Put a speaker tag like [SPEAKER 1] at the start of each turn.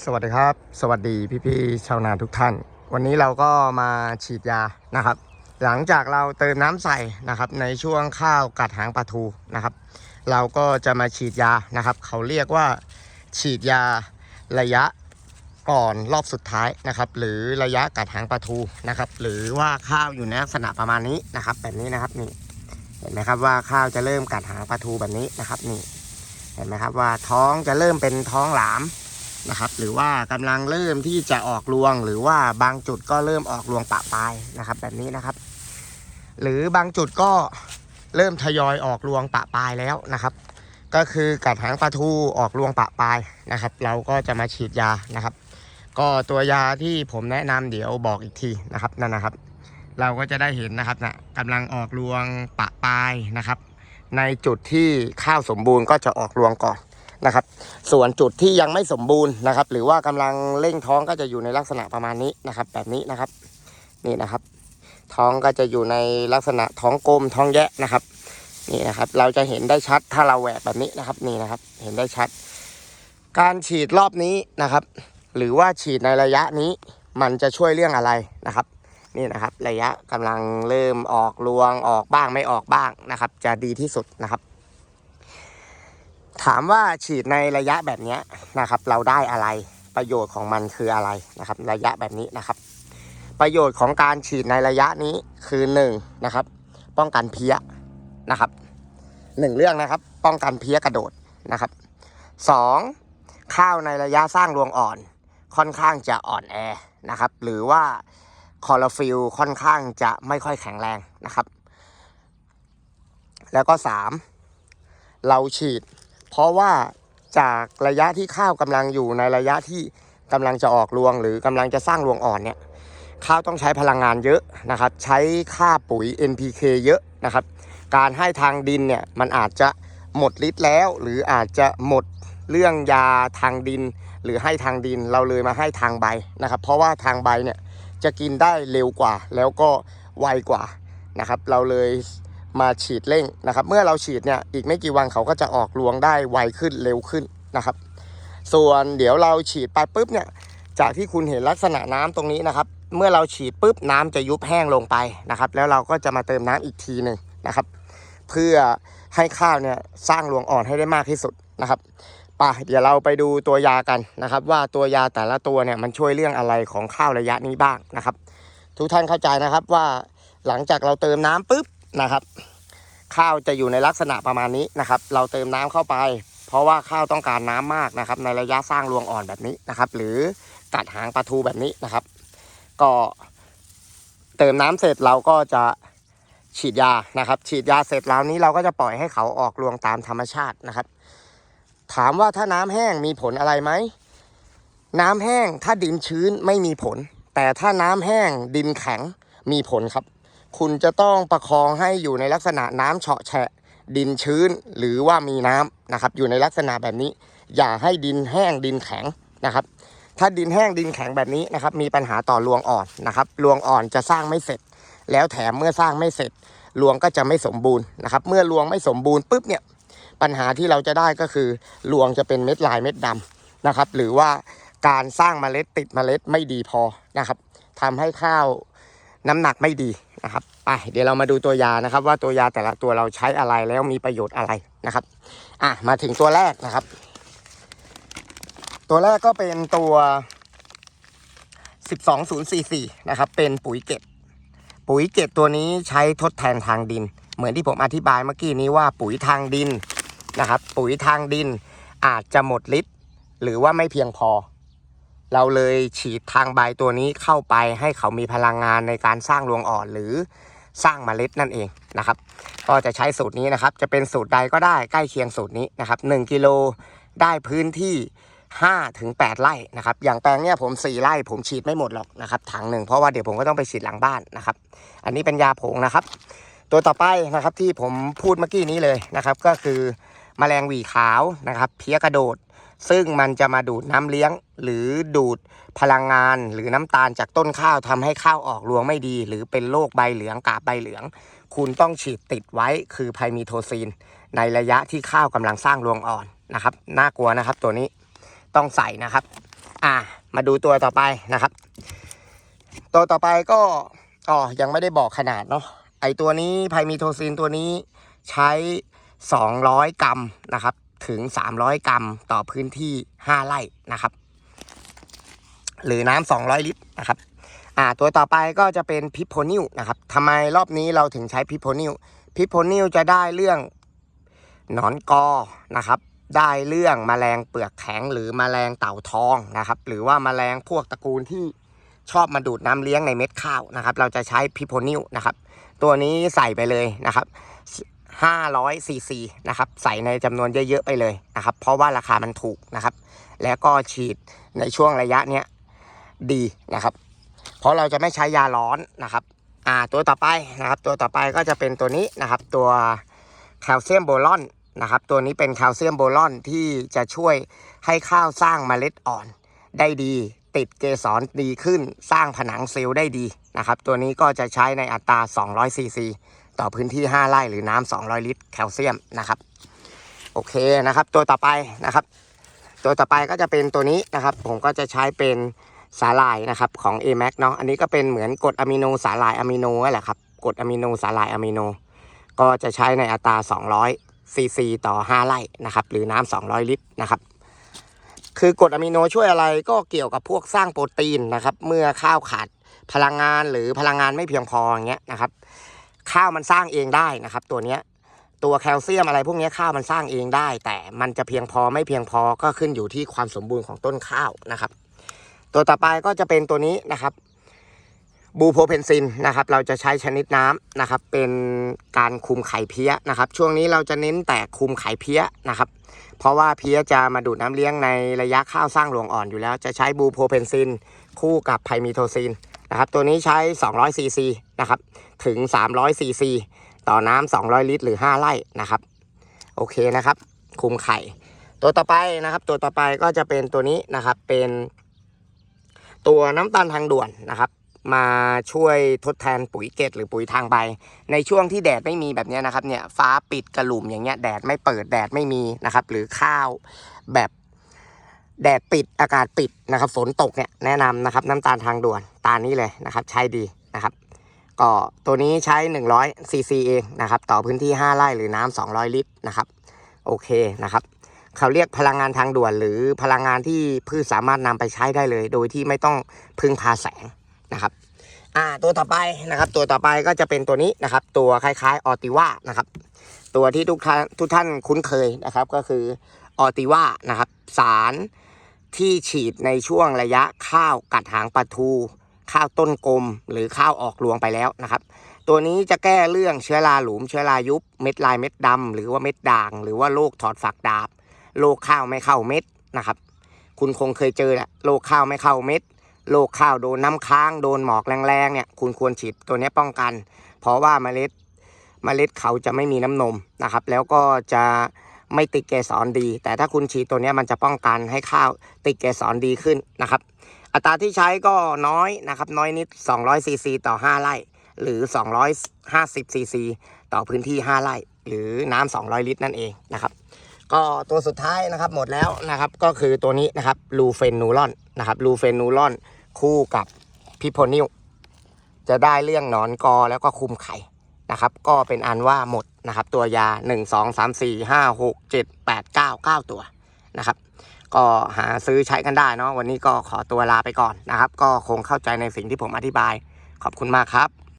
[SPEAKER 1] สวัสดีครับ สวัสดีพี่ๆชาวนาทุกท่าน วันนี้เราก็มาฉีดยานะครับ หลังจากเราเติมน้ำใส่นะครับ ในช่วงข้าวกัดหางปลาทูนะครับ เราก็จะมาฉีดยานะครับ เขาเรียกว่าฉีดยาระยะก่อนรอบสุดท้ายนะครับ หรือระยะกัดหางปลาทูนะครับ หรือว่าข้าวอยู่ในลักษณะประมาณนี้นะครับ แบบนี้นะครับนี่เห็นไหมครับว่าข้าวจะเริ่มกัดหางปลาทูแบบนี้นะครับนี่เห็นไหมครับว่าท้องจะเริ่มเป็นท้องหลาม นะครับ หรือว่ากำลังเริ่มที่จะออกรวง หรือว่าบางจุดก็เริ่มออกรวงปะปลายนะครับ แบบนี้นะครับ หรือบางจุดก็เริ่มทยอยออกรวงปะปลายแล้วนะครับ ก็คือกัดหางปลาทูออกรวงปะปลายนะครับ เราก็จะมาฉีดยานะครับ ก็ตัวยาที่ผมแนะนำเดี๋ยวบอกอีกทีนะครับนั่นนะครับ เราก็จะได้เห็นนะครับนะกำลังออกรวงปะปลายนะครับ ในจุดที่ข้าวสมบูรณ์ก็จะออกรวงก่อน นะครับ ส่วนจุดที่ยังไม่สมบูรณ์นะครับ หรือว่ากำลังเร่งท้องก็จะอยู่ในลักษณะประมาณนี้นะครับ แบบนี้นะครับ นี่นะครับ ท้องก็จะอยู่ในลักษณะท้องกลมท้องแยะนะครับ นี่นะครับ เราจะเห็นได้ชัดถ้าเราแหวกแบบนี้นะครับ นี่นะครับ เห็นได้ชัด การฉีดรอบนี้นะครับ หรือว่าฉีดในระยะนี้ มันจะช่วยเรื่องอะไรนะครับนี่นะครับระยะกำลังเริ่มออกรวงออกบ้างไม่ออกบ้างนะครับ จะดีที่สุดนะครับ ถามว่าฉีดในระยะแบบนี้นะครับ เราได้อะไรประโยชน์ของมันคืออะไรนะครับ ระยะแบบนี้นะครับ ประโยชน์ของการฉีดในระยะนี้คือหนึ่งนะครับ ป้องกันเพี้ยนะครับหนึ่งเรื่องนะครับ ป้องกันเพี้ยกระโดดนะครับสองข้าวในระยะสร้างรวงอ่อน ค่อนข้างจะอ่อนแอนะครับ หรือว่าคอร์ฟิลค่อนข้างจะไม่ค่อยแข็งแรงนะครับ แล้วก็สามเราฉีด เพราะว่าจากระยะที่ข้าวกำลังอยู่ในระยะที่กำลังจะออกรวง หรือกำลังจะสร้างรวงอ่อนเนี่ยข้าวต้องใช้พลังงานเยอะนะครับ ใช้ค่าปุ๋ย NPK เยอะนะครับ การให้ทางดินเนี่ยมันอาจจะหมดฤทธิ์แล้ว หรืออาจจะหมดเรื่องยาทางดิน หรือให้ทางดินเราเลยมาให้ทางใบนะครับ เพราะว่าทางใบเนี่ยจะกินได้เร็วกว่า แล้วก็ไวกว่านะครับ เราเลย มาฉีดเร่งนะครับ เมื่อเราฉีดเนี่ยอีกไม่กี่วันเขาก็จะออกรวงได้ไวขึ้นเร็วขึ้นนะครับ ส่วนเดี๋ยวเราฉีดไปปุ๊บเนี่ยจากที่คุณเห็นลักษณะน้ำตรงนี้นะครับ เมื่อเราฉีดปุ๊บน้ำจะยุบแห้งลงไปนะครับ แล้วเราก็จะมาเติมน้ำอีกทีหนึ่งนะครับ เพื่อให้ข้าวเนี่ยสร้างรวงอ่อนให้ได้มากที่สุดนะครับป่ะเดี๋ยวเราไปดูตัวยากันนะครับ ว่าตัวยาแต่ละตัวเนี่ยมันช่วยเรื่องอะไรของข้าวระยะนี้บ้างนะครับ ทุกท่านเข้าใจนะครับว่าหลังจากเราเติมน้ำปุ๊บ นะครับ ข้าวจะอยู่ในลักษณะประมาณนี้นะครับ เราเติมน้ำเข้าไป เพราะว่าข้าวต้องการน้ำมากนะครับ ในระยะสร้างรวงอ่อนแบบนี้นะครับ หรือกัดหางปลาทูแบบนี้นะครับ ก็เติมน้ำเสร็จเราก็จะฉีดยานะครับ ฉีดยาเสร็จแล้วนี้เราก็จะปล่อยให้เขาออกรวงตามธรรมชาตินะครับ ถามว่าถ้าน้ำแห้งมีผลอะไรไหมน้ำแห้งถ้าดินชื้นไม่มีผล แต่ถ้าน้ำแห้งดินแข็งมีผลครับ คุณจะต้องประคองให้อยู่ในลักษณะน้ำเฉาะแฉะ ดินชื้นหรือว่ามีน้ำนะครับ อยู่ในลักษณะแบบนี้ อย่าให้ดินแห้งดินแข็งนะครับ ถ้าดินแห้งดินแข็งแบบนี้นะครับ มีปัญหาต่อรวงอ่อนนะครับรวงอ่อนจะสร้างไม่เสร็จ แล้วแถมเมื่อสร้างไม่เสร็จรวงก็จะไม่สมบูรณ์นะครับ เมื่อรวงไม่สมบูรณ์ปุ๊บเนี่ยปัญหาที่เราจะได้ก็คือรวงจะเป็นเม็ดลายเม็ดดำนะครับ หรือว่าการสร้างเมล็ดติดเมล็ดไม่ดีพอนะครับทำให้ข้าวน้ำหนักไม่ดี นะครับไปเดี๋ยวเรามาดูตัวยานะครับ ว่าตัวยาแต่ละตัวเราใช้อะไรแล้วมีประโยชน์อะไรนะครับ อะมาถึงตัวแรกนะครับ ตัวแรกก็เป็นตัว 12044 นะครับ เป็นปุ๋ยเก็บปุ๋ยเก็บตัวนี้ใช้ทดแทนทางดิน เหมือนที่ผมอธิบายเมื่อกี้นี้ว่าปุ๋ยทางดินนะครับ ปุ๋ยทางดินอาจจะหมดฤทธิ์หรือว่าไม่เพียงพอ เราเลยฉีดทางใบตัวนี้เข้าไปให้เขามีพลังงานในการสร้างรวงอ่อนหรือสร้างเมล็ดนั่นเองนะครับ ก็จะใช้สูตรนี้นะครับ จะเป็นสูตรใดก็ได้ใกล้เคียงสูตรนี้นะครับ1กิโลได้พื้นที่5ถึง8ไร่นะครับ อย่างแปลงเนี้ยผม 4ไร่ผมฉีดไม่หมดหรอกนะครับถังหนึ่งเพราะว่าเดี๋ยวผมก็ต้องไปฉีดหลังบ้านนะครับ อันนี้เป็นยาผงนะครับ ตัวต่อไปนะครับที่ผมพูดเมื่อกี้นี้เลยนะครับ ก็คือแมลงหวีขาวนะครับ เพี้ยกระโดด ซึ่งมันจะมาดูดน้ำเลี้ยง หรือดูดพลังงาน หรือน้ำตาลจากต้นข้าวทำให้ข้าวออกรวงไม่ดี หรือเป็นโรคใบเหลืองกาบใบเหลือง คุณต้องฉีดติดไว้คือไพมีโทซีน ในระยะที่ข้าวกำลังสร้างรวงอ่อนนะครับน่ากลัวนะครับตัวนี้ต้องใส่นะครับ อ่า มาดูตัวต่อไปนะครับ ตัวต่อไปก็อ๋อยังไม่ได้บอกขนาดเนาะไอตัวนี้ไพมีโทซินตัวนี้ใช้ 200 กรัมนะครับ ถึง 300 กรัมต่อพื้นที่ 5 ไร่นะครับ หรือน้ำ200 ลิตรนะครับอ่าตัวต่อไปก็จะเป็นพิโพนิวนะครับทำไมรอบนี้เราถึงใช้พิโพนิวพิโพนิวจะได้เรื่องหนอนกอนะครับ ได้เรื่องแมลงเปลือกแข็งหรือแมลงเต่าทองนะครับ หรือว่าแมลงพวกตระกูลที่ชอบมาดูดน้ำเลี้ยงในเม็ดข้าวนะครับ เราจะใช้พิโพนิวนะครับ ตัวนี้ใส่ไปเลยนะครับ 500ซีซีนะครับใส่ในจำนวนเยอะๆไปเลยนะครับ เพราะว่าราคามันถูกนะครับ แล้วก็ฉีดในช่วงระยะเนี้ยดีนะครับ เพราะเราจะไม่ใช้ยาร้อนนะครับอ่าตัวต่อไปนะครับ ตัวต่อไปก็จะเป็นตัวนี้นะครับ ตัวแคลเซียมโบรอนนะครับ ตัวนี้เป็นแคลเซียมโบรอนที่จะช่วยให้ข้าวสร้างเมล็ดอ่อน ได้ดีติดเกสรดีขึ้นสร้างผนังเซลล์ได้ดีนะครับ ตัวนี้ก็จะใช้ในอัตรา200ซีซี ต่อพื้นที่ 5 ไร่หรือน้ำ200 ลิตรแคลเซียมนะครับ โอเคนะครับ ตัวต่อไปนะครับ ตัวต่อไปก็จะเป็นตัวนี้นะครับ ผมก็จะใช้เป็นสาหร่ายนะครับของ a m a x เนาะอันนี้ก็เป็นเหมือนกรดอะมิโนสาหร่ายอะมิโนนั่นแหละครับกรดอะมิโนสาหร่ายอะมิโน ก็จะใช้ในอัตรา 200ซีซีต่อ 5 ไร่นะครับ หรือน้ำ200 ลิตรนะครับคือกรดอะมิโนช่วยอะไรก็เกี่ยวกับพวกสร้างโปรตีนนะครับ เมื่อข้าวขาดพลังงานหรือพลังงานไม่เพียงพออย่างเงี้ยนะครับ ข้าวมันสร้างเองได้นะครับ ตัวเนี้ยตัวแคลเซียมอะไรพวกเนี้ยข้าวมันสร้างเองได้ แต่มันจะเพียงพอไม่เพียงพอก็ขึ้นอยู่ที่ความสมบูรณ์ของต้นข้าวนะครับ ตัวต่อไปก็จะเป็นตัวนี้นะครับบูโพเพนซินนะครับ เราจะใช้ชนิดน้ำนะครับ เป็นการคุมไข่เพี้ยนะครับ ช่วงนี้เราจะเน้นแต่คุมไข่เพี้ยนะครับ เพราะว่าเพี้ยจะมาดูดน้ำเลี้ยงในระยะข้าวสร้างรวงอ่อนอยู่แล้ว จะใช้บูโพเพนซิน คู่กับไพมีโทซิน นะครับ ตัวนี้ใช้ 200ซีซีนะครับ ถึง 300ซีซีต่อน้ำ200 ลิตร หรือ 5 ไร่นะครับ โอเคนะครับ คุมไข่ ตัวต่อไปนะครับ ตัวต่อไปก็จะเป็นตัวนี้นะครับ เป็นตัวน้ำตาลทางด่วนนะครับ มาช่วยทดแทนปุ๋ยเกตหรือปุ๋ยทางใบ ในช่วงที่แดดไม่มีแบบนี้นะครับ เนี่ยฟ้าปิดกระหลุมอย่างเงี้ยแดดไม่เปิดแดดไม่มีนะครับ หรือข้าวแบบ แดดปิดอากาศปิดนะครับ ฝนตกเนี่ยแนะนำนะครับ น้ำตาลทางด่วนตานี้เลยนะครับ ใช้ดีนะครับก็ตัวนี้ใช้ 100ซีซีเองนะครับ ต่อพื้นที่ 5 ไร่หรือน้ำ200 ลิตรนะครับ โอเคนะครับ เขาเรียกพลังงานทางด่วนหรือพลังงานที่พืชสามารถนำไปใช้ได้เลย โดยที่ไม่ต้องพึ่งพาแสงนะครับอ่าตัวต่อไปนะครับ ตัวต่อไปก็จะเป็นตัวนี้นะครับ ตัวคล้ายๆออติว่านะครับ ตัวที่ทุกท่านทุกท่านคุ้นเคยนะครับ ก็คือออติว่านะครับ สาร ที่ฉีดในช่วงระยะข้าวกัดหางปลาทู ข้าวต้นกลมหรือข้าวออกรวงไปแล้วนะครับ ตัวนี้จะแก้เรื่องเชื้อราหลุมเชื้อรายุบเม็ดลายเม็ดดำหรือว่าเม็ดด่าง หรือว่าโรคถอดฝักดาบโรคข้าวไม่เข้าเม็ดนะครับ คุณคงเคยเจอแหละโรคข้าวไม่เข้าเม็ดโรคข้าวโดนน้ำค้างโดนหมอกแรงๆเนี่ยคุณควรฉีดตัวนี้ป้องกัน เพราะว่าเมล็ดเมล็ดเขาจะไม่มีน้ำนมนะครับ แล้วก็จะ ไม่ติดเกสรดี แต่ถ้าคุณฉีดตัวนี้มันจะป้องกันให้ข้าวติดเกสรดีขึ้นนะครับ อัตราที่ใช้ก็น้อยนะครับ น้อยนิด 200ซีซีต่อ 5 ไร่ หรือ 250ซีซีต่อพื้นที่ 5 ไร่ หรือน้ำ200 ลิตรนั่นเองนะครับก็ตัวสุดท้ายนะครับหมดแล้วนะครับก็คือตัวนี้นะครับลูเฟนนูรอนนะครับลูเฟนนูรอนคู่กับพิโพนิลจะได้เรื่องหนอนกอแล้วก็คุมไข่นะครับ ก็เป็นอันว่าหมด นะครับ ตัวยา 1 2 3 4 5 6 7 8 9 9 ตัวนะครับ ก็หาซื้อใช้กันได้เนาะวันนี้ก็ขอตัวลาไปก่อนนะครับ ก็คงเข้าใจในสิ่งที่ผมอธิบาย ขอบคุณมากครับ